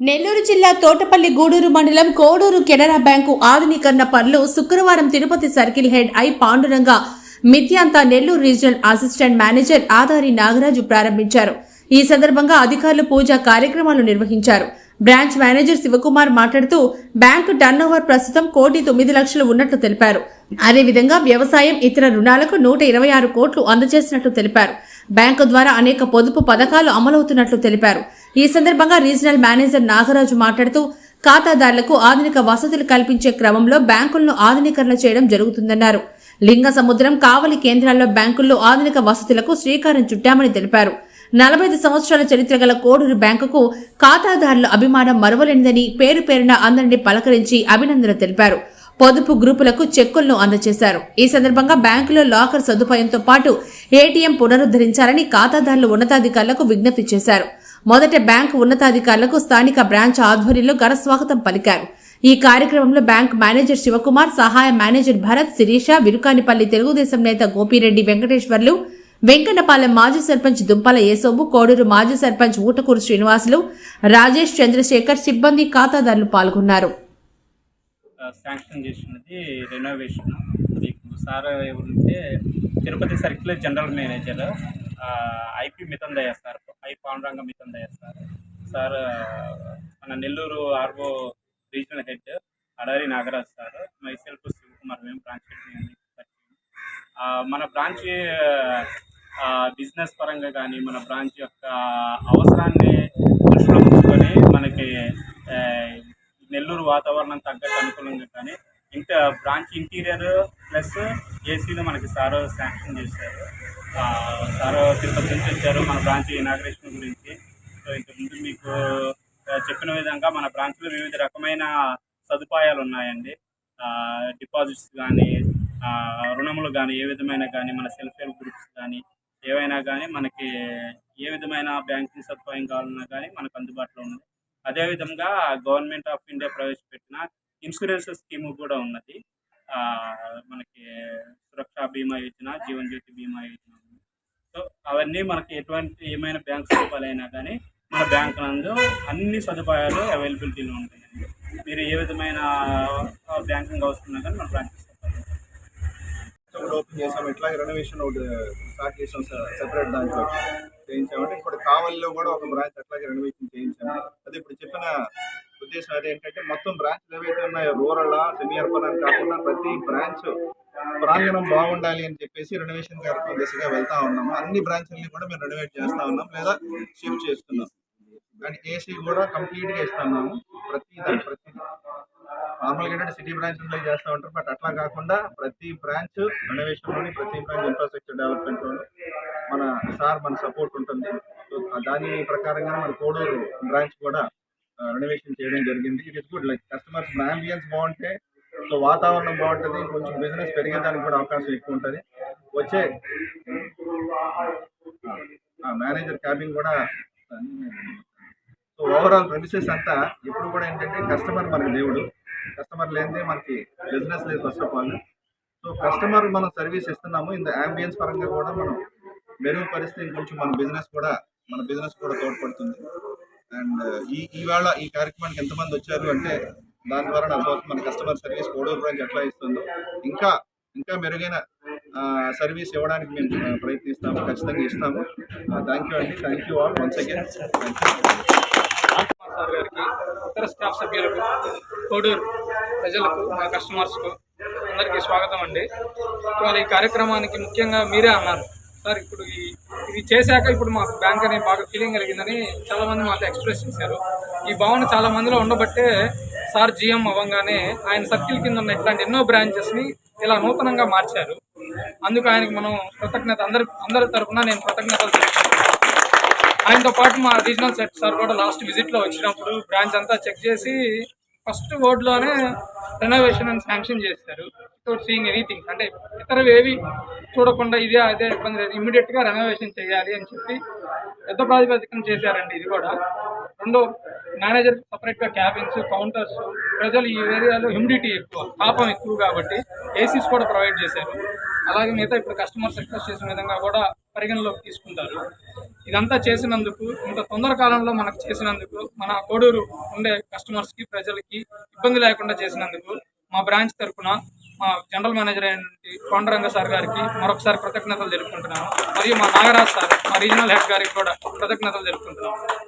నెల్లూరు జిల్లా తోటపల్లి గూడూరు మండలం కోడూరు కెనరా బ్యాంకు ఆధునీకరణ పనులు శుక్రవారం Tirupati circle head I Panduranga మిథ్యాంత Nellore regional assistant manager Adari Nagaraju ప్రారంభించారు. ఈ సందర్భంగా అధికారులు పూజా కార్యక్రమాలు నిర్వహించారు. బ్రాంచ్ మేనేజర్ శివకుమార్ మాట్లాడుతూ బ్యాంకు టర్నోవర్ ప్రస్తుతం కోటి తొమ్మిది లక్షలు ఉన్నట్లు తెలిపారు. అదేవిధంగా వ్యవసాయం ఇతర రుణాలకు నూట ఇరవై ఆరు కోట్లు అందజేసినట్లు తెలిపారు. బ్యాంకు ద్వారా అనేక పొదుపు పథకాలు అమలవుతున్నట్లు తెలిపారు. ఈ సందర్భంగా రీజనల్ మేనేజర్ నాగరాజు మాట్లాడుతూ ఖాతాదారులకు ఆధునిక వసతులు కల్పించే క్రమంలో బ్యాంకులను ఆధునీకరణ చేయడం జరుగుతుందన్నారు. లింగ సముద్రం కావలి కేంద్రాల్లో బ్యాంకుల్లో ఆధునిక వసతులకు శ్రీకారం చుట్టామని తెలిపారు. నలభై ఐదు సంవత్సరాల చరిత్ర గల కోడూరు బ్యాంకుకు ఖాతాదారుల అభిమానం మరవలేనిదని పేరు పేరున అందరినీ పలకరించి అభినందన తెలిపారు. పొదుపు గ్రూపులకు చెక్కులను అందజేశారు. ఈ సందర్భంగా బ్యాంకులో లాకర్ సదుపాయంతో పాటు ఏటీఎం పునరుద్ధరించాలని ఖాతాదారులు ఉన్నతాధికారులకు విజ్ఞప్తి చేశారు. మొదట బ్యాంకు ఉన్నతాధికారులకు స్థానిక బ్రాంచ్ ఆధ్వర్యంలో ఘన స్వాగతం పలికారు. ఈ కార్యక్రమంలో బ్యాంక్ మేనేజర్ శివకుమార్ సహాయ మేనేజర్ భరత్ శిరీష విరుకానిపల్లి తెలుగుదేశం నేత గోపిరెడ్డి వెంకటేశ్వర్లు వెంకటపాలెం మాజీ సర్పంచ్ దుంపల యేసోబు కోడూరు మాజీ సర్పంచ్ ఊటకూరు శ్రీనివాసులు రాజేష్ చంద్రశేఖర్ సిబ్బంది ఖాతాదారులు పాల్గొన్నారు. శాంక్షన్ చేసినది రెనోవేషన్. మీకు సార్ ఎవరంటే Tirupati circle general manager IP Mithun sir I Panduranga ఉండే సార్? సార్ మన Nellore RO regional head Adari Nagaraj sir myself Sivakumar మేము బ్రాంచ్ హెడ్ మన బ్రాంచ్ బిజినెస్ పరంగా కానీ మన బ్రాంచ్ యొక్క అవసరాన్ని దృష్టిలో ఉంచుకొని మనకి నెల్లూరు వాతావరణం తగ్గట్టు అనుకూలంగా కానీ ఇంకా బ్రాంచ్ ఇంటీరియర్ ప్లస్ ఏసీలో మనకి సార్ శాంక్షన్ చేశారు. సార్ తిరుపతి నుంచి వచ్చారు. మన బ్రాంచ్ ఇనాగ్రేషన్ గురించి సో ఇంతకుముందు మీకు చెప్పిన విధంగా మన బ్రాంచ్లో వివిధ రకమైన సదుపాయాలు ఉన్నాయండి. డిపాజిట్స్ కానీ రుణములు కానీ ఏ విధమైన కానీ మన సెల్ఫ్ హెల్ప్ గ్రూప్స్ కానీ ఏవైనా కానీ మనకి ఏ విధమైన బ్యాంకింగ్ సదుపాయం కావాలన్నా కానీ మనకు అందుబాటులో ఉంది. అదేవిధంగా గవర్నమెంట్ ఆఫ్ ఇండియా ప్రవేశపెట్టిన ఇన్సూరెన్స్ స్కీమ్ కూడా ఉన్నది. ఆ, మనకి సురక్ష బీమా యోజన జీవన్ జ్యోతి బీమా యోజన సో అవన్నీ మనకి ఎటువంటి ఏమైనా బ్యాంక్ సదుపాయాలైనా కానీ మన బ్యాంక్ నందు అన్ని సదుపాయాలు అవైలబిలిటీలో ఉంటాయండి. మీరు ఏ విధమైన బ్యాంకింగ్ అవసరం కానీ మన బ్రాంచ్ ఓపెన్ చేసాం. ఇట్లా రెనోవేషన్ ఒకటి స్టార్ట్ చేసాం సెపరేట్ దాంట్లో చేయించామంటే ఇప్పుడు కావలిలో కూడా ఒక బ్రాంచ్ అట్లాగే రెనోవేషన్ చేయించాము అది ఇప్పుడు చెప్పిన ఉద్దేశం అదేంటంటే మొత్తం బ్రాంచ్లు ఏవైతే ఉన్నాయో రూరల్ సెమీ అర్బన్ అని కాకుండా ప్రతి బ్రాంచ్ ప్రాంగణం బాగుండాలి అని చెప్పేసి రెనోవేషన్ కార్యక్రమం దిశగా వెళ్తా ఉన్నాము. అన్ని బ్రాంచ్ల్ని కూడా మేము రెనోవేట్ చేస్తా ఉన్నాం లేదా షిఫ్ట్ చేస్తున్నాం. అండ్ ఏసీ కూడా కంప్లీట్గా ఇస్తున్నాము ప్రతి దాని ప్రతి నార్మల్గా ఏంటంటే సిటీ బ్రాంచ్లో చేస్తూ ఉంటారు. బట్ అట్లా కాకుండా ప్రతి బ్రాంచ్ రెనోవేషన్లోని ప్రతి బ్రాంచ్ ఇన్ఫ్రాస్ట్రక్చర్ డెవలప్మెంట్లోని మన సార్ మన సపోర్ట్ ఉంటుంది. సో దాని ప్రకారంగా మన కోడూరు బ్రాంచ్ కూడా రెనోవేషన్ చేయడం జరిగింది. It is good like customers ambience బాగుంటే సో వాతావరణం బాగుంటుంది కొంచెం బిజినెస్ పెరిగేదానికి కూడా అవకాశం ఎక్కువ ఉంటుంది వచ్చే మేనేజర్ క్యాబిన్ కూడా సో ఓవరాల్ ప్రమిసెస్ అంతా ఇప్పుడు కూడా ఏంటంటే కస్టమర్ మనకి దేవుడు. కస్టమర్ లేనిదే మనకి బిజినెస్ లేదు first of all so customer మనం సర్వీస్ ఇస్తున్నాము ఇంత అంబియన్స్ పరంగా కూడా మనం మెరుగుపరిస్తే ఇంకొంచెం మన బిజినెస్ కూడా మన బిజినెస్ కూడా తోడ్పడుతుంది. అండ్ ఈ ఈవేళ ఈ కార్యక్రమానికి ఎంతమంది వచ్చారు అంటే దాని ద్వారా నాకు మన కస్టమర్ సర్వీస్ కోడూరు బ్రాంచ్ ఎట్లా ఇస్తుందో ఇంకా ఇంకా మెరుగైన సర్వీస్ ఇవ్వడానికి మేము ప్రయత్నిస్తాము ఖచ్చితంగా ఇస్తాము. థ్యాంక్ యూ అండి. Thank you all once again sir గారికి ఇతర స్టాఫ్ సభ్యులకు కోడూరు ప్రజలకు మా కస్టమర్స్కు అందరికీ స్వాగతం అండి. ఇవాళ ఈ కార్యక్రమానికి ముఖ్యంగా మీరే అన్నారు. సార్ ఇప్పుడు ఈ ఇది చేశాక ఇప్పుడు మా బ్యాంక్ అనేది బాగా ఫీలింగ్ కలిగిందని చాలా మంది మాతో ఎక్స్ప్రెస్ చేశారు. ఈ భావన చాలా మందిలో ఉండబట్టే సార్ జిఎం అవ్వగానే ఆయన సర్కిల్ కింద ఉన్న ఇట్లాంటి ఎన్నో బ్రాంచెస్ని ఇలా నూతనంగా మార్చారు. అందుకు ఆయనకి మనం కృతజ్ఞత అందరి అందరి తరఫున నేను కృతజ్ఞతలు తెలుపుతున్నాను ఆయనతో పాటు మా రీజనల్ సెట్ సార్ కూడా లాస్ట్ విజిట్లో వచ్చినప్పుడు బ్రాంచ్ అంతా చెక్ చేసి ఫస్ట్లోనే రెనోవేషన్ అని శాంక్షన్ చేశారు. వితౌట్ సీయింగ్ ఎనీథింగ్ అంటే ఇతరవి ఏవి చూడకుండా ఇదే అదే ఇబ్బంది లేదు. ఇమీడియట్గా రెనోవేషన్ చేయాలి అని చెప్పి పెద్ద ప్రాతిపదికన చేశారండి ఇది కూడా. రెండు మేనేజర్ సపరేట్గా క్యాబిన్స్ కౌంటర్స్ ప్రజలు ఈ ఏరియాలో హ్యూమిడిటీ ఎక్కువ తాపం ఎక్కువ కాబట్టి ఏసీస్ కూడా ప్రొవైడ్ చేశారు. అలాగే మిగతా ఇప్పుడు కస్టమర్స్ రిక్వెస్ట్ చేసిన విధంగా కూడా పరిగణలోకి తీసుకుంటారు. ఇదంతా చేసినందుకు ఇంత తొందర కాలంలో మనకు చేసినందుకు మన కోడూరు ఉండే కస్టమర్స్కి ప్రజలకి ఇబ్బంది లేకుండా చేసినందుకు మా బ్రాంచ్ తరఫున మా జనరల్ మేనేజర్ అయినటువంటి కొండరంగ సార్ గారికి మరొకసారి కృతజ్ఞతలు తెలుపుకుంటున్నాను. మరియు మా నాగరాజ్ సార్ మా రీజనల్ హెడ్ గారికి కూడా కృతజ్ఞతలు తెలుపుకుంటున్నాను.